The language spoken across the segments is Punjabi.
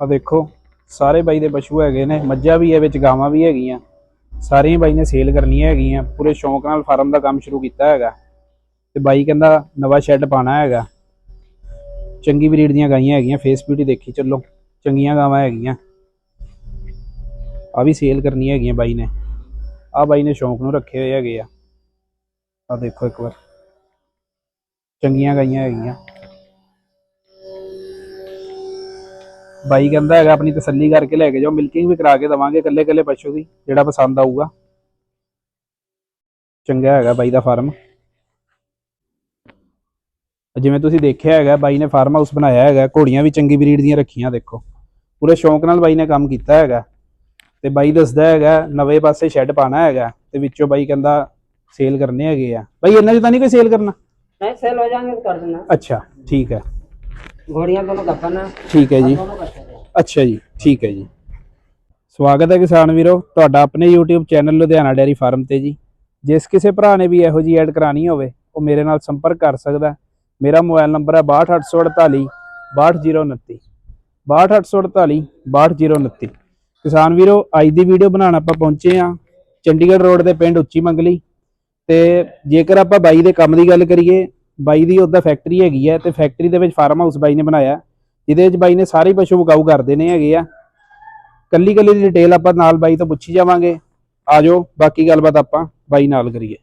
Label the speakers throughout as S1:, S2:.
S1: ਆ ਦੇਖੋ, ਸਾਰੇ ਬਾਈ ਦੇ ਪਸ਼ੂ ਹੈਗੇ ਨੇ, ਮੱਝਾਂ ਵੀ ਹੈ, ਵਿੱਚ ਗਾਵਾਂ ਵੀ ਹੈਗੀਆਂ। ਸਾਰੀਆਂ ਬਾਈ ਨੇ ਸੇਲ ਕਰਨੀਆਂ ਹੈਗੀਆਂ। ਪੂਰੇ ਸ਼ੌਂਕ ਨਾਲ ਫਾਰਮ ਦਾ ਕੰਮ ਸ਼ੁਰੂ ਕੀਤਾ ਹੈਗਾ। ਤੇ ਬਾਈ ਕਹਿੰਦਾ ਨਵਾਂ ਸ਼ੈੱਡ ਪਾਣਾ ਹੈਗਾ। ਚੰਗੀ ਬਰੀਡ ਦੀਆਂ ਗਾਈਆਂ ਹੈਗੀਆਂ ਫੇਸ ਬਿਊਟੀ ਦੇਖੀ ਚੱਲੋ। ਚੰਗੀਆਂ ਗਾਵਾਂ ਹੈਗੀਆਂ। ਆ ਵੀ ਸੇਲ ਕਰਨੀਆਂ ਹੈਗੀਆਂ ਬਾਈ ਨੇ। ਆ ਬਾਈ ਨੇ ਸ਼ੌਂਕ ਨੂੰ ਰੱਖੇ ਹੋਏ ਹੈਗੇ ਆ। ਆ ਦੇਖੋ ਇੱਕ ਵਾਰ। ਚੰਗੀਆਂ ਗਾਈਆਂ ਹੈਗੀਆਂ। ਬਾਈ ਕਹਿੰਦਾ ਹੈਗਾ ਆਪਣੀ ਤਸੱਲੀ ਕਰਕੇ ਲੈ ਕੇ ਜਾਓ ਮਿਲਕਿੰਗ ਵੀ ਕਰਾ ਕੇ ਦਵਾਂਗੇ ਕੱਲੇ ਕੱਲੇ ਪਸ਼ੂ ਦੀ ਜਿਹੜਾ ਪਸੰਦ ਆਊਗਾ। ਚੰਗਾ ਹੈਗਾ ਬਾਈ ਦਾ ਫਾਰਮ ਜਿਵੇਂ ਤੁਸੀਂ ਦੇਖਿਆ ਹੈਗਾ ਬਾਈ ਨੇ ਫਾਰਮ ਹਾਊਸ ਬਣਾਇਆ ਹੈਗਾ ਘੋੜੀਆਂ ਵੀ ਚੰਗੀ ਬਰੀਡ ਦੀਆਂ ਰੱਖੀਆਂ ਦੇਖੋ। ਪੂਰੇ ਸ਼ੌਂਕ ਨਾਲ ਬਾਈ ਨੇ ਕੰਮ ਕੀਤਾ ਹੈਗਾ। ਤੇ ਬਾਈ ਦੱਸਦਾ ਹੈਗਾ ਨਵੇਂ ਪਾਸੇ ਸ਼ੈੱਡ ਪਾਣਾ ਹੈਗਾ ਤੇ ਵਿੱਚੋਂ ਬਾਈ ਕਹਿੰਦਾ ਸੇਲ ਕਰਨੇ ਹੈਗੇ ਆ। ਬਾਈ ਇਹਨਾਂ ਦੀ ਤਾਂ ਨਹੀਂ ਕੋਈ ਸੇਲ ਕਰਨਾ?
S2: ਨਹੀਂ ਸੇਲ ਹੋ ਜਾਣਗੇ ਕਰ ਦੇਣਾ
S1: ਅੱਛਾ ਠੀਕ ਹੈ।
S2: घोड़ियाँ दोनों का बना
S1: ਠੀਕ ਹੈ ਜੀ
S2: दोनों का चलेगा
S1: ਅੱਛਾ ਜੀ ਠੀਕ ਹੈ ਜੀ ਸਵਾਗਤ ਹੈ ਕਿਸਾਨ ਵੀਰੋ ਤੁਹਾਡਾ ਆਪਣੇ YouTube channel Ludhiana dairy farm ਤੇ ਜੀ ਜਿਸ ਕਿਸੇ ਭਰਾ ਨੇ ਵੀ ਇਹੋ ਜੀ ਐਡ ਕਰਾਣੀ ਹੋਵੇ ਉਹ ਮੇਰੇ ਨਾਲ ਸੰਪਰਕ ਕਰ ਸਕਦਾ ਹੈ। ਮੇਰਾ ਮੋਬਾਈਲ ਨੰਬਰ ਹੈ 62848 62029 62848 62029 ਕਿਸਾਨ ਵੀਰੋ ਅੱਜ ਦੀ ਵੀਡੀਓ ਬਣਾਉਣ ਆਪਾਂ ਪਹੁੰਚੇ ਆ ਚੰਡੀਗੜ੍ਹ ਰੋਡ ਦੇ ਪਿੰਡ ਉੱਚੀ ਮੰਗਲੀ ਤੇ ਜੇਕਰ ਆਪਾਂ ਬਾਈ ਦੇ ਕੰਮ ਦੀ ਗੱਲ ਕਰੀਏ ਬਾਈ ਦੀ ਉਹਦਾ ਫੈਕਟਰੀ ਹੈਗੀ ਹੈ ਤੇ ਫੈਕਟਰੀ ਦੇ ਵਿੱਚ ਫਾਰਮ ਹਾਊਸ ਬਾਈ ਨੇ ਬਣਾਇਆ। ਜਿਹਦੇ ਵਿੱਚ ਬਾਈ ਨੇ ਸਾਰੇ ਪਸ਼ੂ ਵਿਕਾਊ ਕਰ ਦੇਣੇ ਹੈਗੇ ਆ। ਕੱਲੀ ਕੱਲੀ ਦੀ ਡਿਟੇਲ ਆਪਾਂ ਨਾਲ ਬਾਈ ਤੋਂ ਪੁੱਛੀ ਜਾਵਾਂਗੇ। ਆਜੋ ਬਾਕੀ ਗੱਲਬਾਤ ਆਪਾਂ ਬਾਈ ਨਾਲ ਕਰੀਏ।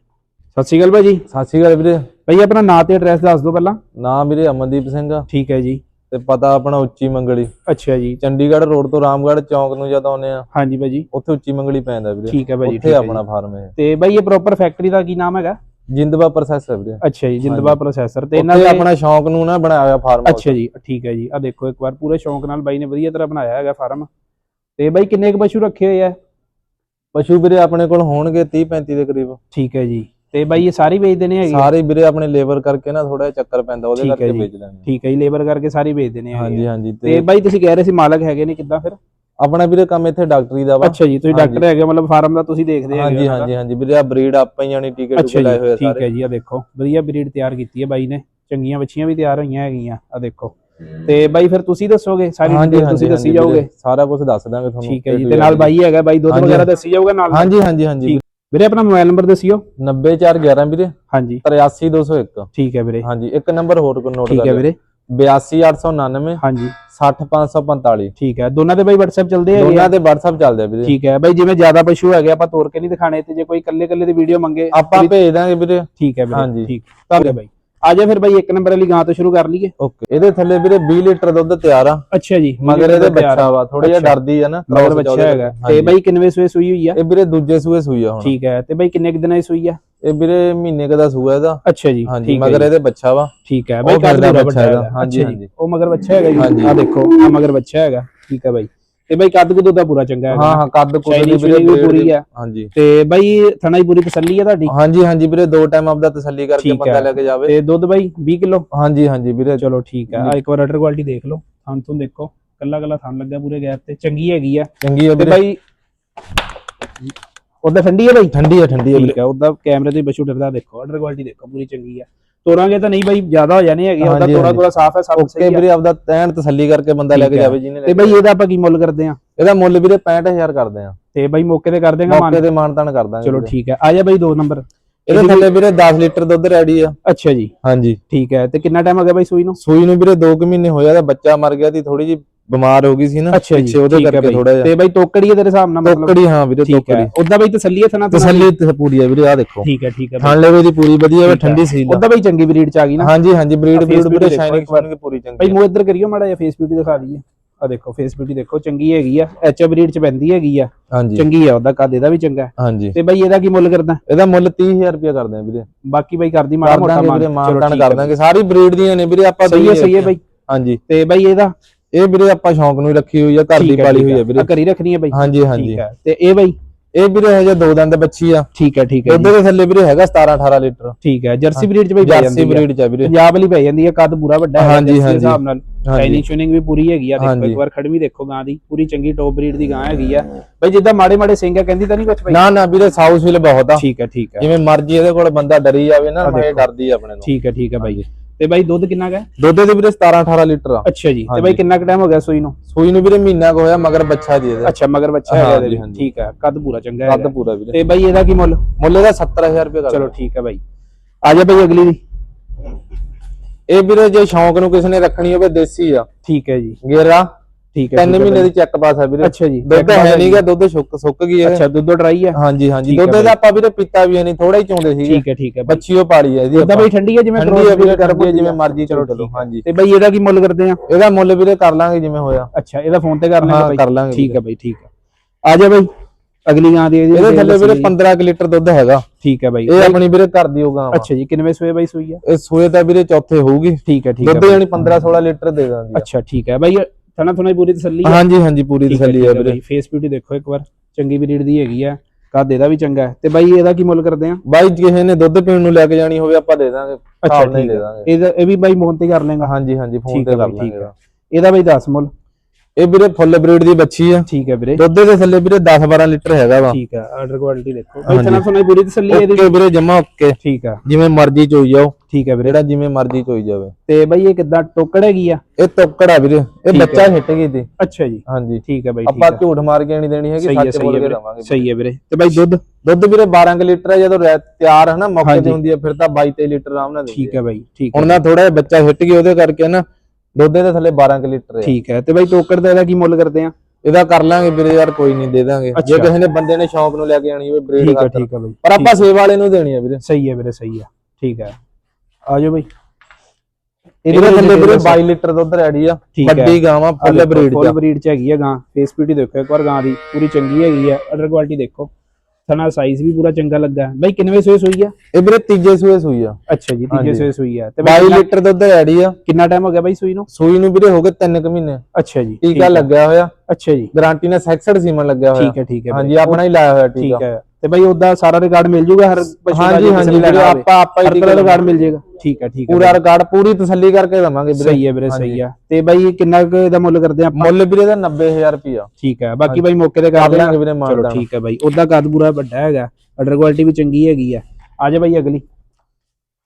S1: ਸਤਿ ਸ਼੍ਰੀ ਅਕਾਲ ਭਾਜੀ
S3: ਸਤਿ ਸ਼੍ਰੀ ਅਕਾਲ ਵੀਰੇ।
S1: ਭਾਈ ਆਪਣਾ ਨਾਂ ਤੇ ਐਡਰੈਸ ਦੱਸ ਦਿਓ ਪਹਿਲਾਂ।
S3: ਨਾਮ ਵੀਰੇ ਅਮਨਦੀਪ ਸਿੰਘ ਆ।
S1: ਠੀਕ ਹੈ ਜੀ।
S3: ਤੇ ਪਤਾ ਆਪਣਾ ਉੱਚੀ ਮੰਗਲੀ।
S1: ਅੱਛਾ ਜੀ।
S3: ਚੰਡੀਗੜ੍ਹ ਰੋਡ ਤੋਂ ਰਾਮਗੜ੍ਹ ਚੌਂਕ ਨੂੰ ਜਦ ਆਉਂਦੇ ਆ।
S1: ਹਾਂਜੀ ਭਾਜੀ
S3: ਉੱਥੇ ਉੱਚੀ ਮੰਗਲੀ ਪੈਂਦਾ ਵੀਰੇ।
S1: ਠੀਕ ਹੈ ਭਾਜੀ
S3: ਉੱਥੇ ਆਪਣਾ। ਫਾਰਮ ਹੈ
S1: ਤੇ ਬਾਈ ਇਹ ਪ੍ਰੋਪਰ ਫੈਕਟਰੀ ਦਾ ਕੀ ਨਾਮ ਹੈਗਾ?
S3: ਜਿੰਦਵਾ ਪ੍ਰੋਸੈਸ ਹੈ ਵੀਰੇ।
S1: ਅੱਛਾ ਜੀ ਜਿੰਦਵਾ ਪ੍ਰੋਸੈਸਰ ਤੇ ਇਹਨਾਂ ਦੇ
S3: ਆਪਣਾ ਸ਼ੌਂਕ ਨੂੰ ਨਾ ਬਣਾਇਆ ਹੋਇਆ ਫਾਰਮ
S1: ਅੱਛਾ ਜੀ ਠੀਕ ਹੈ ਜੀ। ਆ ਦੇਖੋ ਇੱਕ ਵਾਰ ਪੂਰੇ ਸ਼ੌਂਕ ਨਾਲ ਬਾਈ ਨੇ ਵਧੀਆ ਤਰ੍ਹਾਂ ਬਣਾਇਆ ਹੈਗਾ ਫਾਰਮ। ਤੇ ਬਾਈ ਕਿੰਨੇ ਕੁ ਪਸ਼ੂ ਰੱਖੇ ਹੋਏ ਆ?
S3: ਪਸ਼ੂ ਵੀਰੇ ਆਪਣੇ ਕੋਲ ਹੋਣਗੇ 30 35 ਦੇ ਕਰੀਬ।
S1: ਠੀਕ ਹੈ ਜੀ। ਤੇ ਬਾਈ ਇਹ ਸਾਰੇ ਵੇਚ ਦੇਣੇ ਹੈਗੇ?
S3: ਸਾਰੇ ਵੀਰੇ ਆਪਣੇ ਲੇਬਰ ਕਰਕੇ ਨਾ ਥੋੜਾ ਚੱਕਰ ਪੈਂਦਾ ਉਹਦੇ ਕਰਕੇ। ਵੇਚ ਲੈਣੇ
S1: ਠੀਕ ਹੈ ਜੀ ਲੇਬਰ ਕਰਕੇ ਸਾਰੇ ਵੇਚ ਦੇਣੇ ਹੈਗੇ
S3: ਹਾਂਜੀ। ਹਾਂਜੀ
S1: ਤੇ ਬਾਈ ਤੁਸੀਂ ਕਹਿ ਰਹੇ ਸੀ ਮਾਲਕ ਹੈਗੇ ਨੇ ਕਿੱਦਾਂ ਫਿਰ?
S3: ਆਪਣਾ ਵੀਰੇ ਕੰਮ ਇੱਥੇ ਡਾਕਟਰੀ ਦਾ ਵਾ।
S1: ਅੱਛਾ ਜੀ ਤੁਸੀਂ। ਡਾਕਟਰ ਹੈਗੇ ਹੋ, ਮਤਲਬ ਫਾਰਮ ਦਾ ਤੁਸੀਂ ਦੇਖਦੇ ਹੈਗੇ
S3: ਹਾਂਜੀ
S1: ਹੋ?
S3: ਹਾਂਜੀ ਹਾਂਜੀ। ਵੀਰੇ ਆ ਬਰੀਡ ਆਪਾਂ ਹੀ ਜਾਨੀ ਟਿਕਟ
S1: ਅੱਛਾ
S3: ਲਾਏ ਹੋਏ ਆ
S1: ਠੀਕ
S3: ਸਾਰੇ।
S1: ਹੈ ਜੀ ਆ ਦੇਖੋ। ਵਧੀਆ ਬਰੀਡ ਤਿਆਰ ਕੀਤੀ ਹੈ ਬਾਈ ਨੇ। ਚੰਗੀਆਂ ਬੱਚੀਆਂ ਵੀ ਤਿਆਰ ਹੋਈਆਂ ਹੈਗੀਆਂ ਆ ਦੇਖੋ। ਤੇ ਬਾਈ ਫਿਰ ਤੁਸੀਂ ਦੱਸੋਗੇ? ਸਾਰੀ detail ਤੁਸੀਂ ਦੱਸੀ ਜਾਓਗੇ?
S3: ਸਾਰਾ ਕੁਝ ਦੱਸ ਦਾਂਗੇ ਤੁਹਾਨੂੰ।
S1: ਠੀਕ ਹੈ ਜੀ ਤੇ ਨਾਲ। ਬਾਈ ਹੈਗਾ ਬਾਈ ਦੁੱਧ। ਵਗੈਰਾ ਦੱਸੀ ਜਾਊਗਾ ਨਾਲ?
S3: ਹਾਂਜੀ ਹਾਂਜੀ ਹਾਂਜੀ।
S1: ਠੀਕ। ਵੀਰੇ ਆਪਣਾ ਮੋਬਾਈਲ ਨੰਬਰ ਦੱਸਿਓ।
S3: 90411 ਵੀਰੇ।
S1: ਹਾਂਜੀ।
S3: 83201
S1: ਠੀਕ ਹੈ ਵੀਰੇ।
S3: ਹਾਂਜੀ ਇੱਕ ਨੰਬਰ ਹੋਰ ਕੋ ਨੋਟ
S1: ਠੀਕ
S3: ਕਰ
S1: ਹੈ
S3: ਲਿਓ
S1: ਵੀਰੇ।
S3: 82899
S1: ਹਾਂਜੀ।
S3: 60545
S1: ਠੀਕ ਹੈ। ਦੋਨਾਂ ਦੇ ਬਾਈ WhatsApp ਚੱਲਦੇ ਹੈਗੇ
S3: ਦੋਨਾਂ? ਦੇ WhatsApp ਚੱਲਦੇ ਆ ਵੀਰੇ।
S1: ਠੀਕ ਹੈ। ਬਾਈ ਜਿਵੇਂ ਜ਼ਿਆਦਾ ਪਸ਼ੂ ਹੈਗੇ ਆਪਾਂ ਤੋਰ ਕੇ ਨਹੀਂ ਦਿਖਾਣੇ ਤੇ ਜੇ ਕੋਈ ਇਕੱਲੇ ਇਕੱਲੇ ਦੀ ਵੀਡੀਓ ਮੰਗੇ
S3: ਆਪਾਂ ਭੇਜ ਦਾਂਗੇ ਵੀਰੇ।
S1: ਠੀਕ ਹੈ ਵੀਰੇ
S3: ਹਾਂਜੀ।
S1: ਠੀਕ। ਧੰਨਵਾਦ ਬਾਈ। ਆ ਜਾ ਫਿਰ ਬਾਈ ਇੱਕ ਨੰਬਰ ਵਾਲੀ ਗਾਂ ਤੋਂ ਸ਼ੁਰੂ ਕਰ ਲਈਏ।
S3: ਓਕੇ। ਇਹਦੇ ਥੱਲੇ ਵੀਰੇ 20 ਲੀਟਰ ਦੁੱਧ ਤਿਆਰ ਆ।
S1: ਅੱਛਾ ਜੀ
S3: ਮਗਰ ਇਹਦੇ। ਬੱਚਾ ਵਾ ਥੋੜਾ ਜਿਹਾ। ਡਰਦੀ ਆ ਨਾ
S1: ਮਗਰ ਬੱਚਾ ਹੈਗਾ। ਤੇ। ਬਾਈ ਕਿੰਨਵੇਂ ਸੂਏ ਸੂਈ ਹੋਈ ਆ?
S3: ਇਹ ਵੀਰੇ ਦੂਜੇ ਸੂਏ ਸੂਈ ਆ ਹੁਣ।
S1: ਠੀਕ ਹੈ। ਤੇ ਬਾਈ ਕਿੰਨੇ ਕੁ ਦਿਨਾਂ ਦੀ ਸੂਈ ਆ?
S3: ਇਹ ਵੀਰੇ ਮਹੀਨੇ ਕ ਦਾ ਸੂਆ ਇਹਦਾ।
S1: ਅੱਛਾ ਜੀ
S3: ਹਾਂਜੀ
S1: ਹੈ
S3: ਮਗਰ ਇਹਦੇ ਬੱਚਾ ਵਾ।
S1: ਠੀਕ ਹੈ ਬਾਈ ਕੱਦ
S3: ਬੱਚਾ
S1: ਹੈਗਾ।
S3: ਹਾਂਜੀ, ਹਾਂਜੀ।
S1: ਉਹ ਮਗਰ ਬੱਚਾ ਹੈਗਾ ਜੀ। ਆ ਦੇਖੋ ਆ ਮਗਰ ਬੱਚਾ ਹੈਗਾ। ਠੀਕ ਹੈ ਬਾਈ। ਤੇ ਬਾਈ ਕੱਦ ਕੁਦ ਦਾ ਪੂਰਾ ਚੰਗਾ ਹੈਗਾ
S3: ਹਾਂ ਹਾਂ ਕੱਦ ਕੁੱਦ ਦੀ ਵੀਰੇ
S1: ਪੂਰੀ ਆ।
S3: ਹਾਂਜੀ।
S1: ਤੇ ਬਾਈ ਥਣਾ ਦੀ ਪੂਰੀ ਤਸੱਲੀ ਹੈ ਤੁਹਾਡੀ?
S3: ਹਾਂਜੀ ਹਾਂਜੀ ਵੀਰੇ ਦੋ ਟਾਈਮ ਆਪਦਾ ਤਸੱਲੀ ਕਰਕੇ ਬੰਦਾ
S1: ਹੈ।
S3: ਲੈ ਕੇ ਜਾਵੇ।
S1: ਤੇ ਦੁੱਧ ਬਾਈ 20 ਕਿਲੋ?
S3: ਹਾਂਜੀ ਹਾਂਜੀ ਵੀਰੇ।
S1: ਚਲੋ ਠੀਕ ਹੈ। ਆ ਇੱਕ ਵਾਰ ਅਡਰ ਕੁਆਲਿਟੀ ਦੇਖ ਲਓ। ਥਣ ਤੋਂ ਦੇਖੋ। ਕੱਲਾ ਕੱਲਾ ਥਣ ਲੱਗਾ ਪੂਰੇ ਗੈਪ ਤੇ। ਚੰਗੀ ਹੈਗੀ ਆ।
S3: ਚੰਗੀ ਆ
S1: ਤੇ ਬਾਈ ਉਹਦਾ ਠੰਡੀ ਹੈ ਬਾਈ।
S3: ਠੰਡੀ ਆ ਠੰਡੀ
S1: ਹੈ ਉਹਦਾ ਕੈਮਰੇ ਤੇ ਬਸ਼ੂ ਡਰਦਾ ਦੇਖੋ ਅਡਰ ਕੁਆਲਿਟੀ ਦੇਖੋ ਪੂਰੀ ਚੰਗੀ ਆ। ਤੋਰਾਂਗੇ ਤਾਂ ਨਹੀਂ ਬਾਈ ਜ਼ਿਆਦਾ ਹੋ ਜਾਣੇ ਹੈਗੇ ਉਹਦਾ ਤੋਰਾ। ਤੋਰਾ ਸਾਫ਼ ਹੈ ਸਭ ਸਹੀ ਆ।
S3: ਵੀਰੇ ਆਪਦਾ ਤੈਨ ਤਸੱਲੀ ਕਰਕੇ ਬੰਦਾ ਲੈ ਕੇ
S1: ਹੈ।
S3: ਜਾਵੇ ਜਿਹਨੇ
S1: ਤੇ ਬਾਈ ਇਹਦਾ ਆਪਾਂ ਕੀ ਮੁੱਲ ਕਰਦੇ ਆ?
S3: ਇਹਦਾ ਮੁੱਲ ਵੀਰੇ 65000 ਕਰਦੇ ਆ।
S1: ਤੇ ਬਾਈ ਮੌਕੇ ਤੇ ਕਰ ਦੇਗਾ
S3: ਮੌਕੇ
S1: ਮਾਨ
S3: ਤੇ ਮਾਨਤਾਨ ਕਰ ਦਾਂਗੇ
S1: ਚਲੋ। ਠੀਕ ਹੈ। ਆ ਜਾ ਬਾਈ ਦੋ ਨੰਬਰ।
S3: ਇਹਦੇ ਥੱਲੇ ਵੀਰੇ 10 ਲੀਟਰ ਦੁੱਧ ਰੈਡੀ ਆ।
S1: ਅੱਛਾ ਜੀ।
S3: ਹਾਂਜੀ।
S1: ਠੀਕ ਹੈ। ਤੇ ਕਿੰਨਾ ਟਾਈਮ ਹੋ ਗਿਆ ਬਾਈ ਸੂਈ ਨੂੰ?
S3: ਸੂਈ ਨੂੰ ਵੀਰੇ 2 ਕੁ ਮਹੀਨੇ ਹੋਇਆ ਤਾਂ ਬੱਚਾ ਮਰ ਗਿਆ ਸੀ ਥੋੜੀ ਜੀ ਬਿਮਾਰ ਹੋ ਗਈ ਸੀ ਨਾ
S1: ਅੱਛਾ ਜੀ
S3: ਉਹਦੇ
S1: ਠੀਕ ਹੈ
S3: ਕਰਕੇ
S1: ਬਾਈ।
S3: ਥੋੜਾ ਜਿਹਾ।
S1: ਤੇ ਬਾਈ ਤੋਕੜੀ ਹੈ ਤੇਰੇ ਹਿਸਾਬ ਨਾਲ ਮਤਲਬ?
S3: ਟੋਕੜੀ ਹਾਂ ਵੀਰੇ
S1: ਠੀਕ
S3: ਟੋਕੜੀ
S1: ਹੈ ਉਹਦਾ ਬਾਈ ਤਸੱਲੀ ਹੈ ਥਣਾ
S3: ਤਸੱਲੀ ਤੇ ਪੂਰੀ ਆ ਵੀਰੇ ਆ ਦੇਖੋ।
S1: ਠੀਕ ਹੈ ਠੀਕ ਹੈ। ਬਾਈ।
S3: ਥਣ ਲੈਵੇ ਦੀ ਪੂਰੀ ਵਧੀਆ ਵਾ। ਠੰਡੀ ਸੀਲ ਆ
S1: ਉਹਦਾ ਬਾਈ ਚੰਗੀ ਬਰੀਡ ਚ ਆ ਗਈ ਨਾ।
S3: ਹਾਂਜੀ ਹਾਂਜੀ ਬਰੀਡ ਬਰੀਡ ਵੀਰੇ। ਸ਼ਾਈਨਿੰਗ ਪੂਰੀ
S1: ਬਾਈ
S3: ਚੰਗੀ ਆ।
S1: ਮੂੰਹ ਇੱਧਰ ਕਰਿਓ ਮਾੜਾ ਜਿਹਾ ਫੇਸ ਬਿਊਟੀ ਦਿਖਾ ਦਈਏ। ਆ ਦੇਖੋ ਫੇਸ ਬਿਊਟੀ ਦੇਖੋ ਚੰਗੀ ਹੈਗੀ ਆ। ਐਚ ਬਰੀਡ ਚ ਪੈਂਦੀ ਹੈਗੀ ਆ।
S3: ਹਾਂਜੀ।
S1: ਚੰਗੀ ਆ ਉਹਦਾ ਕੱਦ ਇਹਦਾ ਵੀ ਚੰਗਾ ਹੈ।
S3: ਹਾਂਜੀ।
S1: ਤੇ ਬਾਈ ਇਹਦਾ ਕੀ ਮੁੱਲ ਕਰਦਾ?
S3: ਇਹਦਾ ਮੁੱਲ 30000 ਰੁਪਏ ਕਰਦੇ ਆ ਵੀਰੇ।
S1: ਬਾਕੀ ਬਾਈ ਕਰਦੀ ਮਾੜਾ
S3: ਕਰ ਦਾਂਗੇ ਵੀਰੇ ਕਰ
S1: ਹੈ
S3: ਦਾਂਗੇ। ਸਾਰੀ ਬਰੀਡ ਦੀਆਂ ਨੇ ਵੀਰੇ ਆਪਾਂ
S1: ਸਹੀ ਹੈ ਸਹੀ ਹੈ ਬਾਈ।
S3: ਹਾਂਜੀ।
S1: ਤੇ ਬਾਈ ਇਹਦਾ?
S3: ਇਹ ਵੀਰੇ ਆਪਾਂ ਸ਼ੌਂਕ ਨੂੰ ਹੀ ਰੱਖੀ ਹੋਈ ਆ ਘਰ ਦੀ
S1: ਹੈ,
S3: ਪਾਲੀ ਹੋਈ
S1: ਹੈ।
S3: ਆ ਵੀਰੇ।
S1: ਆ ਘਰੀ ਰੱਖਣੀ ਹੈ ਬਾਈ?
S3: ਹਾਂਜੀ ਹਾਂਜੀ।
S1: ਠੀਕ ਹੈ। ਤੇ ਇਹ ਬਾਈ?
S3: ਇਹ ਵੀਰੇ ਹਜੇ ਦੋ ਦੰਦ ਬੱਚੀ ਆ।
S1: ਠੀਕ ਹੈ ਠੀਕ ਹੈ
S3: ਦੁੱਧ
S1: ਜੀ,
S3: ਦੇ ਥੱਲੇ ਵੀਰੇ ਹੈਗਾ 17 18 ਲੀਟਰ।
S1: ਠੀਕ ਹੈ ਜਰਸੀ ਬਰੀਡ ਚ ਬਾਈ ਪੈ
S3: ਜਰਸੀ
S1: ਜਾਂਦੀ ਹੈ
S3: ਬਰੀਡ ਚ ਆ ਵੀਰੇ।
S1: ਪੰਜਾਬ ਵਾਲੀ ਪੈ ਜਾਂਦੀ ਹੈ ਕੱਦ ਪੂਰਾ ਵੱਡਾ ਹੈ
S3: ਹਾਂਜੀ,
S1: ਜਰਸੀ
S3: ਹਾਂਜੀ।
S1: ਹਿਸਾਬ ਨਾਲ।
S3: ਹਾਂਜੀ।
S1: ਸ਼ਾਈਨਿੰਗ ਸ਼ੂਨਿੰਗ ਵੀ ਪੂਰੀ ਹੈਗੀ ਆ ਦੇਖੋ। ਇੱਕ ਵਾਰ ਖੜਵੀ ਦੇਖੋ ਗਾਂ ਦੀ ਪੂਰੀ ਚੰਗੀ ਟੌਪ ਬਰੀਡ ਦੀ ਗਾਂ ਹੈਗੀ ਆ। ਬਾਈ ਜਿੱਦਾਂ ਮਾੜੇ ਮਾੜੇ ਸਿੰਘ ਆ ਕਹਿੰਦੀ ਤਾਂ ਨਹੀਂ ਕੁਛ ਬਾਈ?
S3: ਨਾ ਨਾ ਵੀਰੇ ਸਾਊਥ ਹਿਲ ਬਹੁਤ ਆ।
S1: ਠੀਕ ਹੈ ਠੀਕ ਹੈ।
S3: ਜਿਵੇਂ ਮਰਜ਼ੀ ਇਹਦੇ ਕੋਲ ਬੰਦਾ ਡਰੀ ਜਾਵੇ ਨਾ
S1: ਆ
S3: ਮੈਂ। ਡਰਦੀ ਆ ਆਪਣੇ ਨੂੰ।
S1: ਠੀਕ ਹੈ ਠੀਕ ਹੈ ਬਾਈ। ਤੇ ਬਾਈ ਦੁੱਧ ਕਿੰਨਾ ਹੈ?
S3: ਦੁੱਧ ਦੇ ਵੀਰੇ 17 18 ਲੀਟਰ ਆ।
S1: ਅੱਛਾ ਜੀ ਤੇ। ਬਾਈ ਕਿੰਨਾ ਕੁ ਟਾਈਮ ਹੋ ਗਿਆ ਸੂਈ ਨੂੰ?
S3: ਸੂਈ ਨੂੰ ਵੀਰੇ ਮਹੀਨਾ ਕੁ ਹੋਇਆ ਮਗਰ ਬੱਚਾ ਦੀ ਇਹਦੇ।
S1: ਅੱਛਾ ਮਗਰ ਬੱਚਾ ਹੈਗਾ ਇਹਦੇ ਵਿੱਚ। ਠੀਕ ਹੈ ਕੱਦ ਪੂਰਾ ਚੰਗਾ
S3: ਕੱਦ
S1: ਹੈਗਾ
S3: ਪੂਰਾ ਵੀਰੇ।
S1: ਤੇ ਬਾਈ ਇਹਦਾ ਕੀ ਮੁੱਲ?
S3: ਮੁੱਲ ਇਹਦਾ 70000 ਰੁਪਏ ਕਰ
S1: ਚਲੋ ਠੀਕ ਹੈ ਬਾਈ। ਆ ਜਾ ਬਾਈ ਅਗਲੀ ਦੀ।
S3: ਇਹ ਵੀਰੇ ਜੇ ਸ਼ੌਂਕ ਨੂੰ ਕਿਸੇ ਨੇ ਰੱਖਣੀ ਹੋਵੇ ਦੇਸੀ ਆ।
S1: ਠੀਕ ਹੈ ਜੀ।
S3: ਗੇਰਾ।
S1: ਠੀਕ ਹੈ
S3: ਤਿੰਨ
S1: ਠੀਕ ਹੈ
S3: ਮਹੀਨੇ
S1: ਬਾਈ।
S3: ਦੀ ਚੈੱਕ ਪਾਸ ਆ ਵੀਰੇ।
S1: ਅੱਛਾ ਜੀ
S3: ਦੁੱਧ ਹੈ ਨਹੀਂਗਾ ਦੁੱਧ ਸੁੱਕ ਸੁੱਕ ਗਈ ਹੈ।
S1: ਅੱਛਾ ਦੁੱਧ ਡਰਾਈ ਹੈ?
S3: ਹਾਂਜੀ ਹਾਂਜੀ ਦੁੱਧ। ਦਾ ਆਪਾਂ ਵੀਰੇ ਪੀਤਾ ਵੀ ਨਹੀਂ ਥੋੜਾ ਹੀ ਚੋਂਦੇ ਸੀਗੇ।
S1: ਠੀਕ ਹੈ ਠੀਕ ਹੈ
S3: ਬੱਚੀ ਉਹ ਪਾਲੀ ਹੈ ਇਹਦੀ ਆਪਾਂ।
S1: ਬਾਈ ਠੰਡੀ ਹੈ ਜਿਵੇਂ
S3: ਹੈ ਵੀਰੇ
S1: ਹੁੰਦੀ
S3: ਜਿਵੇਂ ਮਰਜ਼ੀ
S1: ਚਲੋ
S3: ਚਲੋ। ਹਾਂਜੀ
S1: ਤੇ ਬਾਈ ਇਹਦਾ ਕੀ ਮੁੱਲ ਕਰਦੇ ਆ?
S3: ਇਹਦਾ ਮੁੱਲ ਵੀਰੇ ਕਰ ਲਾਂਗੇ ਜਿਵੇਂ ਹੋਇਆ।
S1: ਅੱਛਾ ਇਹਦਾ ਫੋਨ ਤੇ ਕਰ
S3: ਹਾਂ,
S1: ਬਾਈ।
S3: ਕਰ ਲਾਂਗੇ
S1: ਠੀਕ ਹੈ ਬਾਈ ਠੀਕ ਹੈ। ਆ ਜਾ ਬਾਈ ਅਗਲੀ ਗਾਂ ਦੀ ਇਹਦੀ
S3: ਥੱਲੇ ਵੀਰੇ
S1: ਦੱਸੀ
S3: 15 ਕੁ ਲੀਟਰ ਦੁੱਧ ਹੈਗਾ।
S1: ਠੀਕ ਹੈ ਬਾਈ।
S3: ਇਹ ਆਪਣੀ ਵੀਰੇ ਘਰ ਦੀ ਹੋਗਾ
S1: ਅੱਛਾ ਜੀ ਕਿੰਨਵੇਂ ਸੂਏ ਬਾਈ ਸੂਈ ਆ?
S3: ਇਹ ਸੂਏ ਤਾਂ ਵੀਰੇ ਚੌਥੇ ਹੋਊਗੀ।
S1: ਠੀਕ ਹੈ ਠੀਕ ਹੈ
S3: ਦੁੱਧ। ਯਾਨੀ 15 16 ਲੀਟਰ ਦੇ ਦਾਂਗੇ।
S1: ਅੱਛਾ ਠੀਕ ਹੈ ਬਾਈ। ਥਣਾ ਥਣਾ ਪੂਰੀ ਤਸੱਲੀ ਹੈ
S3: ਹਾਂਜੀ ਹਾਂਜੀ ਪੂਰੀ ਤਸੱਲੀ ਹੈ ਵੀਰੇ।
S1: ਫੇਸ ਬਿਊਟੀ ਦੇਖੋ ਇੱਕ ਵਾਰ। ਚੰਗੀ ਬਰੀਡ ਦੀ ਹੈਗੀ ਆ। ਕੱਦ ਇਹਦਾ ਵੀ ਚੰਗਾ ਹੈ। ਤੇ ਬਾਈ ਇਹਦਾ ਕੀ ਮੁੱਲ ਕਰਦੇ ਆ?
S3: ਬਾਈ ਕਿਸੇ ਨੇ ਦੁੱਧ ਪੀਣ ਨੂੰ ਲੈ ਕੇ ਜਾਣੀ ਹੋਵੇ ਆਪਾਂ ਦੇ ਦਾਂਗੇ।
S1: ਅੱਛਾ ਠੀਕ
S3: ਦੇ
S1: ਹੈ ਇਹ ਵੀ ਬਾਈ ਮੋਹਨ ਤੇ ਕਰ ਲੇਗਾ
S3: ਹਾਂਜੀ ਹਾਂਜੀ ਫੋਨ ਤੇ ਕਰ ਲਾਂਗੇ
S1: ਇਹਦਾ। ਬਾਈ 10 ਮੁੱਲ।
S3: ਇਹ ਵੀਰੇ ਫੁੱਲ ਬਰੀਡ ਦੀ ਬੱਚੀ ਆ।
S1: ਠੀਕ ਹੈ ਵੀਰੇ।
S3: ਦੁੱਧ ਦੇ ਥੱਲੇ ਵੀਰੇ 10 12 ਲੀਟਰ ਹੈਗਾ ਵਾ।
S1: ਠੀਕ ਹੈ ਆਰਡਰ ਕੁਆਲਿਟੀ ਦੇਖੋ। ਬਾਈ ਥਣਾ ਥਣਾ ਪੂਰੀ ਤਸੱਲੀ ਹੈ ਇਹਦੀ।
S3: ਓਕੇ ਵੀਰੇ ਜਮਾ ਓਕੇ।
S1: ਠੀਕ ਹੈ
S3: ਜਿਵੇਂ ਮਰਜ਼ੀ ਚੋਈ ਜਾਓ।
S1: ਠੀਕ ਹੈ ਵੀਰੇ।
S3: ਜਿਹੜਾ ਜਿਵੇਂ ਮਰਜ਼ੀ ਚੋਈ ਜਾਵੇ।
S1: ਤੇ ਬਾਈ ਇਹ ਕਿੱਦਾਂ ਟੋਕੜ ਹੈਗੀ ਆ?
S3: ਇਹ ਤੋਕੜਾ ਵੀਰੇ। ਇਹ ਬੱਚਾ ਹਿੱਟ ਗਈ ਸੀ।
S1: ਅੱਛਾ ਜੀ।
S3: ਹਾਂਜੀ।
S1: ਠੀਕ ਹੈ ਬਾਈ ਠੀਕ
S3: ਆਪਾਂ ਝੂਠ ਮਾਰ ਕੇ ਨਹੀਂ ਦੇਣੀ ਹੈਗੀ ਸੱਚ ਬੋਲ ਕੇ
S1: ਵੀਰੇ।
S3: ਦਵਾਂਗੇ
S1: ਸਹੀ ਹੈ ਵੀਰੇ। ਤੇ ਬਾਈ ਦੁੱਧ?
S3: ਦੁੱਧ ਵੀਰੇ 12 ਕੁ ਲੀਟਰ ਹੈ ਜਦੋਂ ਤਿਆਰ ਹੈ ਨਾ ਮੌਕੇ। ਤੇ ਹੁੰਦੀ ਹੈ ਫਿਰ ਤਾਂ 22 23 ਲੀਟਰ ਆਰਾਮ ਨਾਲ ਦਿੰਦੀ
S1: ਠੀਕ ਹੈ ਬਾਈ ਠੀਕ
S3: ਹੁਣ ਨਾ ਥੋੜਾ ਜਿਹਾ ਬੱਚਾ ਹਿੱਟ ਗਿਆ ਉਹਦੇ ਕਰਕੇ ਨਾ ਦੁੱਧ ਦੇ ਥੱਲੇ 12 ਕੁ ਲੀਟਰ ਹੈ
S1: ਠੀਕ ਹੈ ਤੇ ਬਾਈ ਟੋਕੜ ਦਾ ਇਹਦਾ ਕੀ ਮੁੱਲ ਕਰਦੇ ਆ?
S3: ਇਹਦਾ ਕਰ ਲਾਂਗੇ ਵੀਰੇ ਯਾਰ ਕੋਈ ਨਹੀਂ ਦੇ ਦਾਂਗੇ। ਜੇ। ਕਿਸੇ ਨੇ ਬੰਦੇ ਨੇ ਸ਼ੌਂਕ ਨੂੰ ਲੈ ਕੇ ਆਣੀ ਹੋਵੇ ਬਰੀਡ ਖਾਤਰ
S1: ਠੀਕ ਹੈ ਬਾਈ।
S3: ਪਰ ਆਪਾਂ ਸੇਵਾ ਵਾਲੇ ਨੂੰ ਦੇਣੀ ਹੈ ਵੀਰੇ।
S1: ਸਹੀ ਹੈ ਵੀਰੇ ਸਹੀ ਹੈ। ਠੀਕ ਹੈ। ਆ ਜਾਓ ਬਾਈ।
S3: ਇਹਦੇ ਥੱਲੇ ਵੀਰੇ 22 ਲੀਟਰ ਦੁੱਧ ਰੈਡੀ ਆ। ਵੱਡੀ ਗਾਵਾਂ ਫੁੱਲ ਬਰੀਡ
S1: ਫੁੱਲ ਬਰੀਡ ਚ। ਹੈਗੀ ਆ ਗਾਂ। ਫੇਸ ਬਿਊਟੀ ਦੇਖੋ ਇੱਕ ਵਾਰ ਗਾਂ ਦੀ। ਪੂਰੀ ਚੰਗੀ ਹੈਗੀ ਆ। ਅਡਰ ਕੁਆਲਿਟੀ ਦੇਖੋ। ਥਣਾ ਸਾਈਜ਼ ਵੀ ਪੂਰਾ ਚੰਗਾ ਲੱਗਾ। ਬਾਈ ਕਿੰਨਵੇਂ ਸੂਏ ਸੂਈ ਆ?
S3: ਇਹ ਵੀਰੇ ਤੀਜੇ ਸੂਏ ਸੂਈ ਆ।
S1: ਅੱਛਾ ਜੀ ਤੀਜੇ। ਸੂਏ ਸੂਈ ਆ। ਤੇ ਬਾਈ
S3: 22
S1: ਕਿੰਨਾ-
S3: ਲੀਟਰ ਦੁੱਧ ਰੈਡੀ ਆ।
S1: ਕਿੰਨਾ ਟਾਈਮ ਹੋ ਗਿਆ ਬਾਈ ਸੂਈ ਨੂੰ?
S3: ਸੂਈ ਨੂੰ ਵੀਰੇ ਹੋ ਗਏ 3 ਕੁ ਮਹੀਨੇ।
S1: ਅੱਛਾ ਜੀ ਠੀਕ
S3: ਟੀਕਾ। ਲੱਗਿਆ ਹੋਇਆ।
S1: ਅੱਛਾ ਜੀ।
S3: ਗਾਰੰਟੀ ਨਾਲ ਸੈਕਸਡ ਸੀਮਨ ਲੱਗਿਆ ਹੋਇਆ।
S1: ਠੀਕ ਹੈ ਠੀਕ ਹੈ
S3: ਹਾਂਜੀ। ਆਪਣਾ ਹੀ ਲਾਇਆ ਹੋਇਆ
S1: ਠੀਕ ਹੈ। ਤੇ ਬਾਈ ਉਹਦਾ ਸਾਰਾ ਰਿਕਾਰਡ ਮਿਲ ਜੂਗਾ ਹਰ ਪਸ਼ੂ ਦਾ
S3: ਹਾਂਜੀ ਹਾਂਜੀ ਵੀਰੇ। ਆਪਾਂ ਆਪਾਂ ਹੀ
S1: ਦਾ ਰਿਕਾਰਡ ਮਿਲ ਜਾਏਗਾ। ਠੀਕ ਹੈ ਠੀਕ ਹੈ।
S3: ਪੂਰਾ ਰਿਕਾਰਡ ਪੂਰੀ ਤਸੱਲੀ ਕਰਕੇ ਦਵਾਂਗੇ ਵੀਰੇ।
S1: ਸਹੀ ਹੈ ਵੀਰੇ ਸਹੀ ਆ ਤੇ ਬਾਈ ਕਿੰਨਾ ਕੁ ਇਹਦਾ ਮੁੱਲ ਕਰਦੇ ਆਪਾਂ?
S3: ਮੁੱਲ ਵੀਰੇ ਦਾ 90000 ਰੁਪਿਆ
S1: ਠੀਕ ਹੈ ਬਾਕੀ ਬਾਈ ਮੌਕੇ ਤੇ ਕਰ ਲਾਂਗੇ
S3: ਵੀਰੇ
S1: ਚਲੋ
S3: ਮਾਰਦਾ
S1: ਠੀਕ ਹੈ ਬਾਈ। ਉਹਦਾ ਕੱਦ ਪੂਰਾ ਵੱਡਾ ਹੈਗਾ। ਆਰਡਰ ਕੁਆਲਿਟੀ ਵੀ ਚੰਗੀ ਹੈਗੀ ਆ। ਆ ਜਾ ਬਾਈ ਅਗਲੀ।